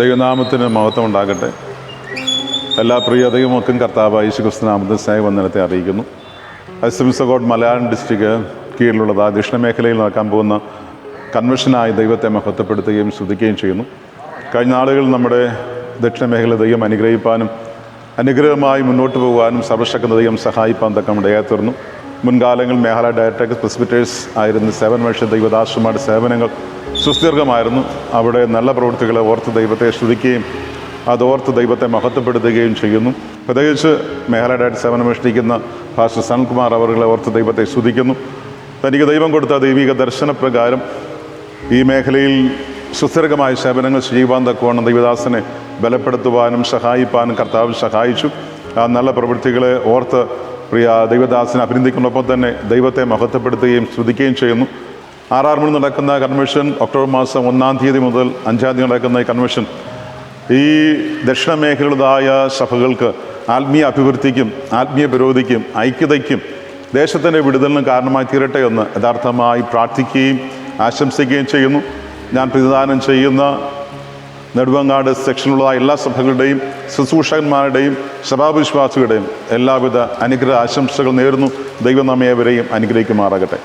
ദൈവനാമത്തിന് മഹത്വം ഉണ്ടാകട്ടെ. എല്ലാ പ്രിയ ദൈവമൊക്കും കർത്താവ് യേശുക്രിസ്തുനാമത്തിൽ സ്നേഹവന്ദനത്തെ അറിയിക്കുന്നു. അസിംസഗോഡ് മലയാളം ഡിസ്ട്രിക്റ്റ് കീഴിലുള്ളത് ദക്ഷിണ മേഖലയിൽ നടക്കാൻ പോകുന്ന കൺവെൻഷനായി ദൈവത്തെ മഹത്വപ്പെടുത്തുകയും ശ്രദ്ധിക്കുകയും ചെയ്യുന്നു. കഴിഞ്ഞ ആളുകൾ നമ്മുടെ ദക്ഷിണ മേഖല ദൈവം അനുഗ്രഹിപ്പാനും അനുഗ്രഹമായി മുന്നോട്ട് പോകാനും സർവശക്ത ദൈവം സഹായിപ്പാൻ തക്കം ഇടയാത്തീർന്നു മുൻകാലങ്ങളിൽ മേഘാലയ ഡയറക്ടർ പ്രസിപിറ്റേഴ്സ് ആയിരുന്ന സെവൻ വർഷ ദൈവദാസന്മാരുടെ സേവനങ്ങൾ സുസ്ഥിർഗമായിരുന്നു അവിടെ നല്ല പ്രവൃത്തികളെ ഓർത്ത് ദൈവത്തെ സ്തുതിക്കുകയും അതോർത്ത് ദൈവത്തെ മഹത്വപ്പെടുത്തുകയും ചെയ്യുന്നു. പ്രത്യേകിച്ച് മേഘാലയ സേവനമേഷ്ടിക്കുന്ന സേവനമനുഷ്ഠിക്കുന്ന സനൽകുമാർ അവരുടെ ഓർത്ത് ദൈവത്തെ സ്തുതിക്കുന്നു. തനിക്ക് ദൈവം കൊടുത്ത ദൈവിക ദർശനപ്രകാരം ഈ മേഖലയിൽ സുസ്ഥിരമായ സേവനങ്ങൾ ചെയ്യുവാൻ തക്കവണ്ണം ദൈവദാസനെ ബലപ്പെടുത്തുവാനും സഹായിപ്പാനും കർത്താവ് സഹായിച്ചു. ആ നല്ല പ്രവൃത്തികളെ ഓർത്ത് പ്രിയ ദൈവദാസനെ അഭിനന്ദിക്കുന്നതോടൊപ്പം തന്നെ ദൈവത്തെ മഹത്വപ്പെടുത്തുകയും സ്തുതിക്കുകയും ചെയ്യുന്നു. ആറാർ മണി നടക്കുന്ന കൺവെൻഷൻ ഒക്ടോബർ മാസം ഒന്നാം തീയതി മുതൽ അഞ്ചാം തീയതി നടക്കുന്ന ഈ കൺവെൻഷൻ ഈ ദക്ഷിണ മേഖലയുടേതായ സഭകൾക്ക് ആത്മീയ അഭിവൃദ്ധിക്കും ആത്മീയ പുരോഗതിക്കും ഐക്യതയ്ക്കും ദേശത്തിന്റെ വിടുതലിനും കാരണമായി തീരട്ടെ എന്ന് യഥാർത്ഥമായി പ്രാർത്ഥിക്കുകയും ആശംസിക്കുകയും ചെയ്യുന്നു. ഞാൻ പ്രതിദാനം ചെയ്യുന്ന നെടുവങ്ങാട് സെക്ഷനിലുള്ള എല്ലാ സഭകളുടെയും ശുശ്രൂഷകന്മാരുടെയും സഭാവിശ്വാസികളുടെയും എല്ലാവിധ അനുഗ്രഹ ആശംസകൾ നേരുന്നു. ദൈവം നമ്മെ അവരെയും അനുഗ്രഹിക്കുമാറാകട്ടെ.